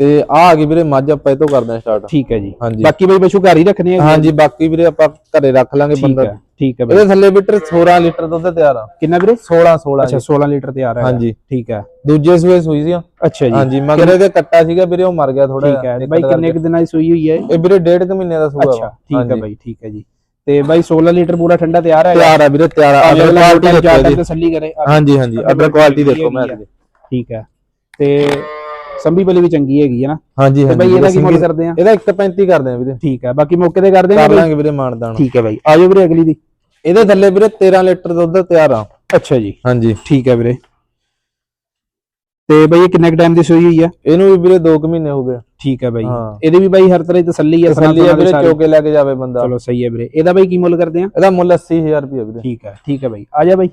S3: ਤੇ ਆ ਆ ਗਈ ਵੀਰੇ ਮੱਝ ਆਪਾਂ ਇਹ ਤੋਂ ਕਰਦੇ ਆ ਸਟਾਰਟ
S1: ਠੀਕ ਹੈ ਜੀ। ਬਾਕੀ ਬਾਈ ਪਸ਼ੂ ਘਰ ਹੀ ਰੱਖਣੇ ਹੈਗੇ
S3: ਹਾਂਜੀ ਬਾਕੀ ਵੀਰੇ ਆਪਾਂ ਘਰੇ ਰੱਖ ਲਾਂਗੇ ਬੰਦਾ।
S1: ਹੈ। ਠੀਕ ਹੈ
S3: ਇਹਦੇ ਥੱਲੇ ਵੀਟਰ 16 ਲੀਟਰ ਦੁੱਧ ਤਿਆਰ ਆ।
S1: ਕਿੰਨਾ ਵੀਰੇ?
S3: 16 16
S1: ਅੱਛਾ 16 ਲੀਟਰ ਤਿਆਰ ਹੈ।
S3: ਹਾਂਜੀ।
S1: ਠੀਕ ਹੈ।
S3: ਦੂਜੇ ਸੂਏ ਸੂਈ ਸੀ
S1: ਅੱਛਾ ਜੀ।
S3: ਹਾਂਜੀ ਮਗਰ ਇਹਦੇ ਕੱਟਾ ਸੀਗਾ ਵੀਰੇ ਉਹ ਮਰ ਗਿਆ ਥੋੜਾ
S1: ਠੀਕ ਹੈ। ਬਾਈ ਕਿੰਨੇ ਕੁ ਦਿਨਾਂ ਦੀ ਸੂਈ ਹੋਈ ਹੈ ਇਹ?
S3: ਵੀਰੇ ਡੇਢ ਕੁ ਮਹੀਨੇ ਦਾ ਸੂਆ
S1: ਅੱਛਾ ਠੀਕ ਹੈ। ਬਾਈ ਠੀਕ ਹੈ ਜੀ। ਤੇ ਬਾਈ 16 ਲੀਟਰ ਪੂਰਾ ਠੰਡਾ ਤਿਆਰ ਹੈ?
S3: ਤਿਆਰ ਆ ਵੀਰੇ ਤਿਆਰ ਆ। ਅਦਰ ਕੁਆਲਿਟੀ ਦੇਖੋ ਇਹਦੀ
S1: ਤਸੱਲੀ ਕਰੇ।
S3: ਹਾਂਜੀ ਹਾਂਜੀ। ਅਦਰ ਕੁਆਲਿਟੀ ਦੇਖੋ ਮੈਂ
S1: ਠੀਕ ਹੈ। ਤੇ ਸੰਭੀ ਬਲੀ ਵੀ ਚੰਗੀ ਹੈਗੀ ਹੈ ਨਾ।
S3: ਹਾਂਜੀ
S1: ਤੇ
S3: ਹਾਂਜੀ
S1: ਬਾਈ ਇਹਦਾ ਕੀ ਮੁੱਲ ਕਰਦੇ ਆ?
S3: ਇਹਦਾ 135 ਕਰਦੇ ਆ ਵੀਰੇ।
S1: ਠੀਕ ਹੈ ਬਾਕੀ ਮੌਕੇ ਤੇ ਕਰਦੇ
S3: ਕਰ
S1: ਆ
S3: ਲਾਂਗੇ ਵੀਰੇ ਮਾਨਦਾਨ।
S1: ਠੀਕ ਹੈ ਬਾਈ ਆਜੋ ਵੀਰੇ ਅਗਲੀ ਦੀ।
S3: ਇਹਦੇ ਥੱਲੇ ਵੀਰੇ 13 ਲੀਟਰ ਦੁੱਧ ਤਿਆਰ ਆ।
S1: ਅੱਛਾ ਜੀ।
S3: ਹਾਂਜੀ।
S1: ਠੀਕ ਹੈ ਵੀਰੇ। ਤੇ ਬਾਈ ਇਹ ਕਿੰਨੇ ਕ ਟਾਈਮ ਦੀ ਸੂਈ ਹੋਈ ਆ?
S3: ਇਹਨੂੰ ਵੀ ਵੀਰੇ 2 ਕੁ ਮਹੀਨੇ ਹੋ ਗਏ।
S1: ਠੀਕ ਹੈ ਬਾਈ।
S3: ਹਾਂ।
S1: ਇਹਦੇ ਵੀ ਬਾਈ ਹਰ ਤਰ੍ਹਾਂ ਦੀ ਤਸੱਲੀ ਹੈ
S3: ਤਸੱਲੀ ਆ ਵੀਰੇ। ਚੋਕੇ ਲੈ ਕੇ ਜਾਵੇ ਬੰਦਾ।
S1: ਚਲੋ ਸਹੀ ਹੈ ਵੀਰੇ। ਇਹਦਾ ਬਾਈ ਕੀ ਮੁੱਲ ਕਰਦੇ ਆ?
S3: ਇਹਦਾ ਮੁੱਲ 80000 ਰੁਪਏ ਵੀਰੇ।
S1: ਠੀਕ ਹੈ ਠੀਕ ਹੈ ਬਾਈ। ਆ ਜਾ ਬਾਈ।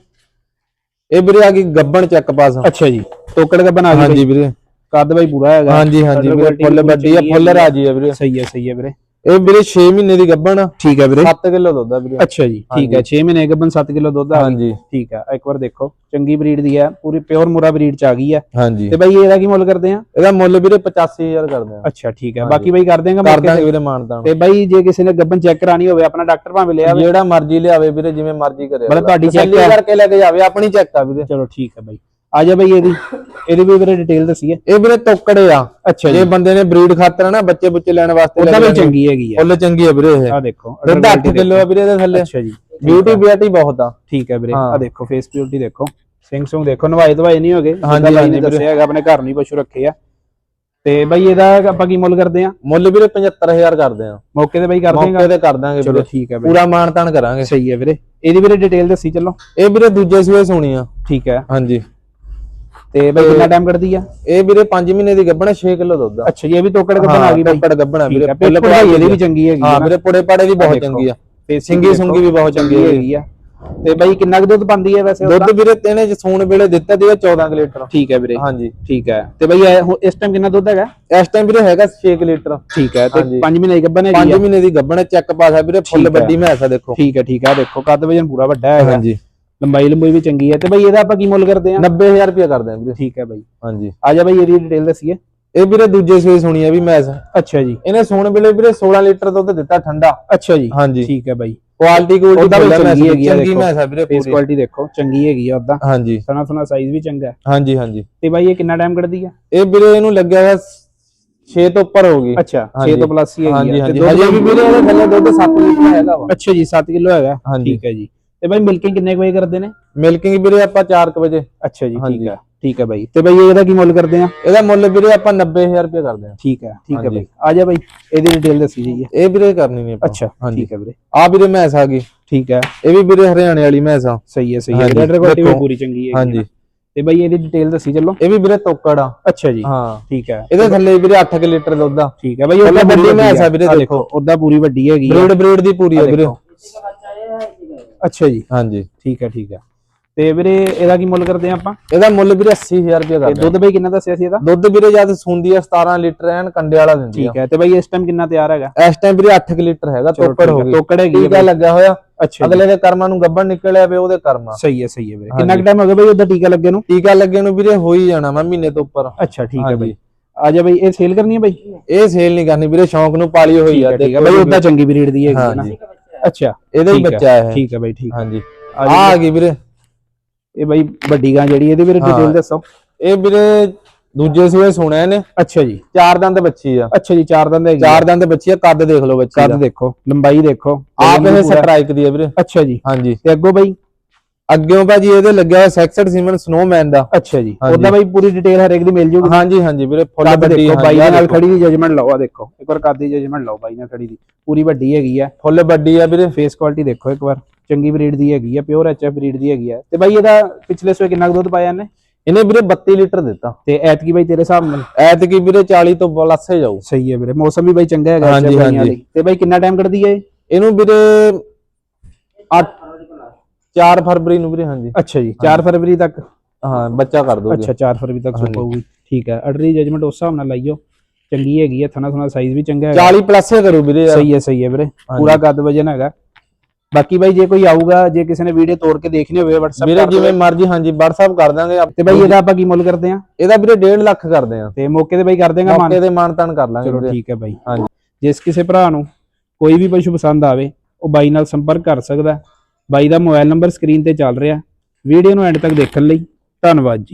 S3: ਇਹ ਵੀਰੇ ਆ ਗਈ ਗੱਬਣ ਚੈੱਕ ਪਾਸ।
S1: ਅੱਛਾ ਜੀ। ਟੋਕੜ ਦਾ ਬਣਾ ਗਈ
S3: ਹਾਂਜੀ ਵੀਰੇ।
S1: ਕੱਦ ਬਾਈ ਪੂਰਾ ਹੈਗਾ।
S3: ਹਾਂਜੀ ਹਾਂਜੀ ਵੀਰੇ ਫੁੱਲ ਵੱਡੀ ਆ ਫੁੱਲ
S1: ਆ।
S3: ਰਾਜੀ ਆ ਵੀਰੇ।
S1: ਸਹੀ ਹੈ ਸਹੀ ਹੈ ਵੀਰੇ।
S3: ਇਹ ਵੀਰੇ 6 ਮਹੀਨੇ ਦੀ ਗੱਬਣ ਆ।
S1: ਠੀਕ ਹੈ ਵੀਰੇ।
S3: 7 ਕਿਲੋ ਦੁੱਧ ਆ ਵੀਰੇ।
S1: ਅੱਛਾ ਜੀ ਠੀਕ ਹੈ 6 ਮਹੀਨੇ ਗੱਬਨ 7 ਕਿਲੋ ਦੁੱਧ ਆ।
S3: ਹਾਂਜੀ।
S1: ਠੀਕ ਹੈ ਇੱਕ ਵਾਰ ਦੇਖੋ। ਚੰਗੀ ਬਰੀਡ ਦੀ ਹੈ ਪੂਰੀ ਪਿਓਰ ਮੁਰਾ ਬਰੀਡ ਚ ਆ ਗਈ ਹੈ
S3: ਹਾਂਜੀ।
S1: ਤੇ ਬਾਈ ਇਹਦਾ ਕੀ ਮੁੱਲ ਕਰਦੇ ਆ?
S3: ਇਹਦਾ ਮੁੱਲ ਵੀਰੇ 85000 ਕਰਦੇ ਆ।
S1: ਅੱਛਾ ਠੀਕ ਹੈ ਬਾਕੀ ਬਾਈ ਕਰ ਦੇਗਾ
S3: ਕਰ ਦਾਂਗੇ ਵੀਰੇ ਮਾਨਦਾਨ
S1: ਤੇ ਬਾਈ ਜੇ ਕਿਸੇ ਨੇ ਗੱਬਨ ਚੈੱਕ ਕਰਾਣੀ ਹੋਵੇ ਆਪਣਾ ਡਾਕਟਰ ਭਾਵੇਂ ਲਿਆ
S3: ਜਿਹੜਾ ਮਰਜ਼ੀ ਲਿਆਵੇ ਵੀਰੇ ਜਿਵੇਂ ਮਰਜ਼ੀ ਕਰੇ
S1: ਮਤਲਬ ਤੁਹਾਡੀ ਆ।
S3: ਕਰਕੇ ਲੈ ਕੇ ਜਾਵੇ ਆਪਣੀ ਚੈੱਕ ਆ ਵੀਰੇ।
S1: ਚਲੋ ਠੀਕ ਹੈ ਬਾਈ। ਆ ਜਾ ਬਾਈ ਇਹਦੀ। ਇਹਦੀ ਵੀ ਵੀਰੇ ਡਿਟੇਲ ਦੱਸੀਏ
S3: ਇਹ ਵੀਰੇ ਤੋਕੜੇ ਆ।
S1: ਅੱਛਾ
S3: ਜੇ। ਬੰਦੇ ਨੇ ਬਰੀਡ ਖਾਤਰ ਨਾ ਬੱਚੇ ਬੁੱਚੇ ਲੈਣ ਵਾਸਤੇ
S1: ਉਹਦਾ ਵੀ ਚੰਗੀ ਹੈਗੀ ਆ।
S3: ਫੁੱਲ ਚੰਗੀ ਆ ਵੀਰੇ ਇਹ।
S1: ਆ ਦੇਖੋ
S3: ਦੁੱਧ 8 ਕਿਲੋ ਆ ਵੀਰੇ ਇਹਦੇ ਥੱਲੇ।
S1: ਅੱਛਾ ਜੀ।
S3: ਬਿਊਟੀ ਬਿਊਟੀ ਬਹੁਤ ਆ।
S1: ਠੀਕ ਹੈ ਵੀਰੇ। ਆ ਦੇਖੋ ਫੇਸ ਬਿਊਟੀ ਦੇਖੋ। ਸਿੰਘ ਸੁੰਗ ਦੇਖੋ ਨਵਾਏ ਦਵਾਏ ਨਹੀਂ ਹੋਗੇ।
S3: ਹਾਂਜੀ, ਹਾਂਜੀ।
S1: ਦੱਸਿਆ ਹੈਗਾ ਆਪਣੇ ਘਰ ਨਹੀਂ ਪਸ਼ੂ ਰੱਖੇ ਆ। ਤੇ ਬਾਈ ਇਹਦਾ ਆਪਾਂ ਕੀ ਮੁੱਲ ਕਰਦੇ ਆ?
S3: ਮੁੱਲ ਵੀਰੇ 75000 ਕਰਦੇ ਆ।
S1: ਮੌਕੇ ਤੇ ਬਾਈ ਕਰ ਦੇਗਾ
S3: ਮੌਕੇ ਤੇ ਕਰ ਦਾਂਗੇ
S1: ਚਲੋ ਠੀਕ ਹੈ ਬਾਈ।
S3: ਪੂਰਾ ਮਾਨਤਾਨ ਕਰਾਂਗੇ।
S1: ਸਹੀ ਹੈ ਵੀਰੇ। ਇਹਦੀ ਵੀਰੇ ਡਿਟੇਲ ਦੱਸੀ ਚੱਲੋ।
S3: ਇਹ ਵੀਰੇ ਦੂਜੇ ਸੂਏ ਸੋਣੀ ਆ।
S1: ਠੀਕ ਹੈ
S3: ਹਾਂਜੀ।
S1: ਤੇ ਬਾਈ ਕਿੰਨਾ ਟਾਈਮ ਕੱਢਦੀ ਆ?
S3: ਇਹ ਵੀਰੇ 5 ਮਹੀਨੇ ਦੀ ਗੱਭਣ 6 ਕਿਲੋ ਦੁੱਧ ਆ।
S1: ਅੱਛਾ ਜੀ ਇਹ ਵੀ ਤੋਕੜ ਗੱਬਨ ਆ ਗਈ ਬਾਈ?
S3: ਟੱਕੜ ਗੱਭਣ ਵੀਰੇ
S1: ਹੈ ਪੇਟ ਪੜਾਈ ਇਹਦੀ ਵੀ ਚੰਗੀ ਹੈਗੀ
S3: ਹਾਂ ਵੀਰੇ ਪੁੜੇ ਪਾੜੇ ਦੀ ਬਹੁਤ। ਚੰਗੀ ਆ।
S1: ਤੇ
S3: ਸਿੰਗੀ ਸੁੰਗੀ ਵੀ ਬਹੁਤ ਚੰਗੀ ਹੈਗੀ
S1: ਆ। ਤੇ ਬਾਈ ਕਿੰਨਾ ਕੁ ਦੁੱਧ ਪਾਉਂਦੀ ਹੈ ਵੈਸੇ
S3: ਦੁੱਧ ਵੀਰੇ ਤੇਨੇ ਚ ਸੂਣ ਵੇਲੇ ਦਿੱਤਾ ਸੀਗਾ 14 ਕੁ ਲੀਟਰ।
S1: ਠੀਕ ਹੈ ਵੀਰੇ।
S3: ਹਾਂਜੀ।
S1: ਠੀਕ ਹੈ। ਤੇ ਬਾਈ ਇਸ ਟਾਈਮ ਕਿੰਨਾ ਦੁੱਧ ਹੈਗਾ?
S3: ਇਸ ਟਾਈਮ ਵੀਰੇ ਹੈਗਾ 6 ਲੀਟਰ।
S1: ਠੀਕ ਹੈ ਤੇ
S3: ਹਾਂਜੀ।
S1: 5 ਮਹੀਨੇ ਦੀ ਗੱਬਨ ਹੈਗੀ
S3: 5
S1: ਆ?
S3: ਮਹੀਨੇ ਦੀ ਗੱਭਣ ਚੈੱਕ ਪਾਸ ਆ ਵੀਰੇ ਫੁੱਲ
S1: ਹੈ।
S3: ਵੱਡੀ ਮੈਸ ਦੇਖੋ।
S1: ਠੀਕ ਹੈ ਠੀਕ ਹੈ ਦੇਖੋ ਕੱਦ ਵਜਨ ਪੂਰਾ ਵੱਡਾ ਹੈਗਾ।
S3: ਹਾਂਜੀ।
S1: ਲੰਬਾਈ ਲੰਬਾਈ ਵੀ ਚੰਗੀ ਹੈ ਤੇ ਬਾਈ ਇਹਦਾ ਆਪਾਂ ਕੀ ਮੁੱਲ ਕਰਦੇ ਆ?
S3: 90000 ਰੁਪਏ ਕਰਦੇ ਆ ਵੀਰੇ।
S1: ਠੀਕ ਹੈ ਬਾਈ।
S3: ਹਾਂਜੀ।
S1: ਆ ਜਾ ਬਾਈ ਇਹਦੀ ਡਿਟੇਲ ਦੱਸੀਏ।
S3: ਇਹ ਵੀਰੇ ਦੂਜੇ ਸੂਏ ਸੁਣੀ ਆ ਵੀ ਮੈਸ।
S1: ਅੱਛਾ ਜੀ।
S3: ਇਹਨੇ ਸੂਣ ਵੇਲੇ ਵੀਰੇ 16 ਲੀਟਰ ਦੁੱਧ ਦਿੱਤਾ ਠੰਡਾ।
S1: ਅੱਛਾ ਜੀ।
S3: ਹਾਂਜੀ।
S1: ਠੀਕ ਹੈ ਬਾਈ।
S3: ਕੁਆਲਿਟੀ ਕੁਆਲਿਟੀ ਹੈ
S1: ਚੰਗੀ ਹੈਗੀ ਆ
S3: ਚੰਗੀ। ਮੈਸ ਆ ਵੀਰੇ ਪੂਰੀ।
S1: ਕੁਆਲਿਟੀ ਦੇਖੋ ਚੰਗੀ ਹੈਗੀ ਆ ਉਦਾਂ
S3: ਹਾਂਜੀ।
S1: ਸਣਾ ਸੁਣਾ ਸਾਈਜ਼ ਵੀ ਚੰਗਾ ਹੈ।
S3: ਹਾਂਜੀ ਹਾਂਜੀ।
S1: ਤੇ ਬਾਈ ਇਹ ਕਿੰਨਾ ਟਾਈਮ ਕੱਢਦੀ ਆ?
S3: ਇਹ ਵੀਰੇ ਇਹਨੂੰ ਲੱਗਿਆ ਹੋਇਆ 6 ਤੋਂ ਉੱਪਰ ਹੋ ਗਈ।
S1: ਅੱਛਾ 6
S3: ਹਾਂਜੀ।
S1: ਤੋਂ ਪਲੱਸ ਹੀ ਹੈਗੀ
S3: ਹਾਂਜੀ
S1: ਆ।
S3: ਹਾਂਜੀ
S1: ਤੇ
S3: ਹਜੇ। ਵੀ ਵੀਰੇ ਇਹਦੇ ਥੱਲੇ ਦੁੱਧ 7 ਲੀਟਰ ਹੈਗਾ ਵਾ।
S1: ਅੱਛਾ ਜੀ 7 ਕਿਲੋ ਹੈਗਾ। ਠੀਕ ਹੈ ਜੀ। ਤੇ ਬਾਈ ਮਿਲਕਿੰਗ ਕਿੰਨੇ ਕੁ ਵਜੇ ਕਰਦੇ ਨੇ?
S3: ਮਿਲਕਿੰਗ ਵੀਰੇ ਆਪਾਂ 4 ਵਜੇ।
S1: ਅੱਛਾ ਜੀ ਠੀਕ। ਹੈ ਠੀਕ ਹੈ ਬਾਈ। ਤੇ ਬਾਈ ਇਹਦਾ ਕੀ ਮੁੱਲ ਕਰਦੇ ਆ?
S3: ਇਹਦਾ ਮੁੱਲ ਵੀਰੇ ਆਪਾਂ 90000 ਰੁਪਏ ਕਰਦੇ ਆ।
S1: ਠੀਕ ਹੈ ਠੀਕ ਹੈ
S3: ਹਾਂਜੀ।
S1: ਬਾਈ। ਆ ਜਾ ਬਾਈ ਇਹਦੀ ਡਿਟੇਲ ਦੱਸੀ ਜਾਈਏ।
S3: ਇਹ ਵੀਰੇ ਕਰਨੀ ਨਹੀਂ ਆਪਾਂ।
S1: ਅੱਛਾ ਠੀਕ ਹੈ ਵੀਰੇ।
S3: ਆ ਵੀਰੇ ਮੈਸ ਆ ਗਈ।
S1: ਠੀਕ ਹੈ।
S3: ਇਹ ਵੀ ਵੀਰੇ ਹਰਿਆਣੇ ਵਾਲੀ ਮੈਸ ਆ।
S1: ਸਹੀ ਹੈ ਸਹੀ ਹੈ। ਰੈਡ ਕੁਆਲਿਟੀ ਵੀ। ਪੂਰੀ ਚੰਗੀ ਹੈ
S3: ਹਾਂਜੀ।
S1: ਤੇ ਬਾਈ ਇਹਦੀ ਡਿਟੇਲ ਦੱਸੀ ਚੱਲੋ।
S3: ਇਹ ਵੀ ਵੀਰੇ ਤੋਕੜ ਆ।
S1: ਅੱਛਾ ਜੀ।
S3: ਹਾਂ।
S1: ਠੀਕ ਹੈ।
S3: ਇਹਦੇ ਥੱਲੇ ਵੀਰੇ 8 ਲੀਟਰ ਦੁੱਧ ਆ।
S1: ਠੀਕ ਹੈ ਬਾਈ ਉਹਦਾ
S3: ਵੱਡੀ ਮੈਸ ਆ ਵੀਰੇ ਦੇਖੋ।
S1: ਉਹਦਾ ਪੂਰੀ ਵੱਡੀ ਹੈਗੀ ਆ।
S3: ਬਰੀਡ ਬਰੀਡ ਦੀ ਪੂਰੀ ਆ ਵੀਰੇ।
S1: ਅੱਛਾ ਜੀ।
S3: ਹਾਂਜੀ।
S1: ਠੀਕ ਹੈ ਠੀਕ ਹੈ। ਤੇ ਵੀਰੇ ਇਹਦਾ ਕੀ ਮੁੱਲ ਕਰਦੇ ਆ ਆਪਾਂ?
S3: ਇਹਦਾ ਮੁੱਲ ਵੀਰੇ 80000 ਰੁਪਏ
S1: ਤੇ
S3: ਕਰਦੇ
S1: ਦੁੱਧ ਬਾਈ ਕਿੰਨਾ ਦੱਸਿਆ ਸੀ ਇਹਦਾ।
S3: ਦੁੱਧ ਵੀਰੇ ਜਦ ਸੁੰਦੀ ਆ 17 ਲੀਟਰ ਐਨ ਕੰਡੇ ਵਾਲਾ ਦਿੰਦੀ ਆ।
S1: ਠੀਕ ਹੈ ਤੇ ਬਾਈ ਇਸ ਟਾਈਮ ਕਿੰਨਾ ਤਿਆਰ ਹੈਗਾ?
S3: ਇਸ ਟਾਈਮ ਵੀਰੇ 8 ਲੀਟਰ ਹੈਗਾ ਤੋਕੜ ਹੋ ਗਈ।
S1: ਤੋਕੜ ਹੈਗੀ
S3: ਟੀਕਾ। ਲੱਗਿਆ ਹੋਇਆ।
S1: ਅੱਛਾ
S3: ਅਗਲੇ ਦੇ ਕਰਮਾਂ ਨੂੰ ਗੱਬਣ ਨਿਕਲਿਆ ਵੇ ਉਹਦੇ ਕਰਮਾਂ
S1: ਸਹੀ ਹੈ ਸਹੀ ਹੈ ਵੀਰੇ। ਕਿੰਨਾ ਟਾਈਮ ਹੋ ਗਿਆ ਬਾਈ ਉਹਦਾ ਟੀਕਾ ਲੱਗੇ ਨੂੰ?
S3: ਟੀਕਾ ਲੱਗੇ ਨੂੰ ਵੀਰੇ ਹੋ ਹੀ ਜਾਣਾ ਮੈਂ ਮਹੀਨੇ ਤੋਂ ਉੱਪਰ।
S1: ਅੱਛਾ ਠੀਕ ਹੈ। ਬਾਈ। ਆ ਜਾ ਬਾਈ ਇਹ ਸੇਲ ਕਰਨੀ ਹੈ ਬਾਈ?
S3: ਇਹ ਸੇਲ ਨਹੀਂ ਕਰਨੀ ਵੀਰੇ ਸ਼ੌਂਕ ਨੂੰ ਪਾਲੀ ਹੋਈ ਆ
S1: ਠੀਕ ਹੈ ਬਾਈ ਉਹਦਾ ਚੰਗੀ ਬਰੀਡ ਦੀ ਹੈਗੀ ਹੈ ਨਾ। ਅੱਛਾ
S3: ਇਹਦਾ ਹੀ
S1: ਠੀਕ ਹੈ,
S3: ਬੱਚਾ ਹੈ।
S1: ਠੀਕ ਹੈ ਬਾਈ ਠੀਕ
S3: ਹਾਂਜੀ।
S1: ਆ
S3: ਆ ਗਈ ਵੀਰੇ।
S1: ਇਹ ਬਾਈ ਵੱਡੀ ਗਾਂ ਜਿਹੜੀ ਇਹਦੀ ਵੀਰੇ। ਡਿਟੇਲ ਦੱਸੋ।
S3: ਇਹ ਵੀਰੇ ਦੂਜੇ ਸੂਏ ਸੁਣਿਆ ਨੇ
S1: ਅੱਛਾ ਜੀ।
S3: ਚਾਰ ਦੰਦ ਬੱਚੀ ਆ।
S1: ਅੱਛਾ ਜੀ ਚਾਰ ਦੰਦ ਹੈਗੀ
S3: ਚਾਰ ਦੰਦ ਬੱਚੀ ਆ ਕੱਦ ਦੇਖ ਲਓ ਬੱਚੀ
S1: ਕੱਦ
S3: ਦਾ।
S1: ਦੇਖੋ ਲੰਬਾਈ ਦੇਖੋ।
S3: ਆਪ
S1: ਵਜ਼ਨ
S3: ਇਹ
S1: ਵੀ ਪੂਰਾ-
S3: ਸਟ੍ਰਾਈਕ ਦੀ ਆ ਵੀਰੇ।
S1: ਅੱਛਾ ਜੀ।
S3: ਹਾਂਜੀ।
S1: ਤੇ ਅੱਗੋਂ ਬਾਈ?
S3: ਅੱਗਿਓਂ ਭਾਜੀ ਇਹਦੇ ਲੱਗਿਆ ਹੋਇਆ ਸੈਕਸਡ ਸੀਮਨ ਸਨੋਮੈਨ ਦਾ।
S1: ਅੱਛਾ ਜੀ
S3: ਹਾਂਜੀ।
S1: ਉਹਦਾ ਬਾਈ ਪੂਰੀ ਡਿਟੇਲ ਹਰੇਕ ਦੀ ਮਿਲ ਜੂਗੀ।
S3: ਹਾਂਜੀ ਹਾਂਜੀ ਵੀਰੇ ਫੁੱਲ
S1: ਕੱਦ
S3: ਵੱਡੀ
S1: ਦੇਖੋ ਬਾਈ ਦੇ ਨਾਲ। ਖੜੀ ਦੀ ਜਜਮੈਂਟ ਲਓ ਆ ਦੇਖੋ। ਇੱਕ ਵਾਰ ਕੱਦ ਦੀ ਜਜਮੈਂਟ ਲਓ ਬਾਈ ਨਾਲ ਖੜੀ ਦੀ। ਪੂਰੀ ਵੱਡੀ ਹੈਗੀ ਆ।
S3: ਫੁੱਲ ਵੱਡੀ ਆ ਵੀਰੇ।
S1: ਫੇਸ ਕੁਆਲਿਟੀ ਦੇਖੋ ਇੱਕ ਵਾਰ। ਚੰਗੀ ਬਰੀਡ ਦੀ ਹੈਗੀ ਆ ਪਿਓਰ ਐਚਐਫ ਬਰੀਡ ਦੀ ਹੈਗੀ ਆ। ਤੇ ਬਾਈ ਇਹਦਾ ਪਿਛਲੇ ਸਵੇ ਕਿੰਨਾ ਕੁ ਦੁੱਧ ਪਾਇਆ ਇਹਨੇ?
S3: ਇਹਨੇ ਵੀਰੇ 32 ਲੀਟਰ ਦਿੱਤਾ।
S1: ਤੇ ਐਤਕੀ ਬਾਈ ਤੇਰੇ ਹਿਸਾਬ ਨਾਲ?
S3: ਐਤਕੀ ਵੀਰੇ 40 ਤੋਂ ਪਲੱਸ ਹੀ ਜਾਊ।
S1: ਸਹੀ ਹੈ ਵੀਰੇ ਮੌਸਮ ਵੀ ਬਾਈ ਚੰਗਾ ਹੈਗਾ
S3: ਹਾਂਜੀ,
S1: ਬਾਈਆਂ
S3: ਹਾਂਜੀ।
S1: ਲਈ। ਤੇ ਬਾਈ ਕਿੰਨਾ ਟਾਈਮ ਕੱਢਦੀ ਹੈ ਇਹ?
S3: ਇਹਨੂੰ ਵੀਰੇ 8 4 ਫਰਵਰੀ ਨੂੰ ਵੀਰੇ ਹਾਂਜੀ।
S1: ਅੱਛਾ ਜੀ 4 ਫਰਵਰੀ ਤੱਕ
S3: ਹਾਂ ਬੱਚਾ ਕਰ ਦੋਗੇ
S1: ਅੱਛਾ 4 ਫਰਵਰੀ ਤੱਕ ਸੁ ਪਾਊਗੀ ਠੀਕ ਹੈ ਅਡਰੀ ਜਜਮੈਂਟ ਉਸ ਹਿਸਾਬ ਨਾਲ ਲਾਈਓ। ਚੰਗੀ ਹੈਗੀ ਹੈ ਥਣਾ ਥਣਾ ਸਾਈਜ਼ ਵੀ ਚੰਗਾ ਹੈਗਾ।
S3: 40 ਪਲੱਸ ਹੀ ਕਰੂ ਵੀਰੇ।
S1: ਸਹੀ ਹੈ ਸਹੀ ਹੈ ਵੀਰੇ। ਪੂਰਾ ਕੱਦ ਵਜਨ ਹੈਗਾ। ਬਾਕੀ ਬਾਈ ਜੇ ਕੋਈ ਆਊਗਾ ਜੇ ਕਿਸੇ ਨੇ ਵੀਡੀਓ ਤੋੜ ਕੇ ਦੇਖਣੀ ਹੋਵੇ WhatsApp
S3: ਵੀਰੇ। ਜਿਵੇਂ ਮਰਜ਼ੀ ਹਾਂਜੀ WhatsApp ਕਰ ਦਾਂਗੇ
S1: ਤੇ ਬਾਈ ਇਹਦਾ ਆਪਾਂ ਕੀ ਮੁੱਲ ਕਰਦੇ ਆ
S3: ਇਹਦਾ ਵੀਰੇ 1.5 ਲੱਖ ਕਰਦੇ ਆ
S1: ਤੇ ਮੌਕੇ ਤੇ ਬਾਈ ਕਰ ਦੇਗਾ ਮਾਨ।
S3: ਮੌਕੇ ਤੇ ਮਾਨਤਾਨ ਕਰ ਲਾਂਗੇ
S1: ਚਲੋ ਠੀਕ ਹੈ ਬਾਈ।
S3: ਹਾਂਜੀ।
S1: ਜਿਸ ਕਿਸੇ ਭਰਾ ਨੂੰ ਕੋਈ ਵੀ ਪਸ਼ੂ ਪਸੰਦ ਆਵੇ ਉਹ ਬਾਈ ਨਾਲ ਸੰਪਰਕ ਕਰ ਸਕਦਾ ਹੈ। ਬਾਈ ਦਾ ਮੋਬਾਈਲ ਨੰਬਰ ਸਕਰੀਨ ਤੇ ਚੱਲ ਰਿਹਾ। ਵੀਡੀਓ ਨੂੰ ਐਂਡ ਤੱਕ ਦੇਖਣ ਲਈ ਧੰਨਵਾਦ ਜੀ।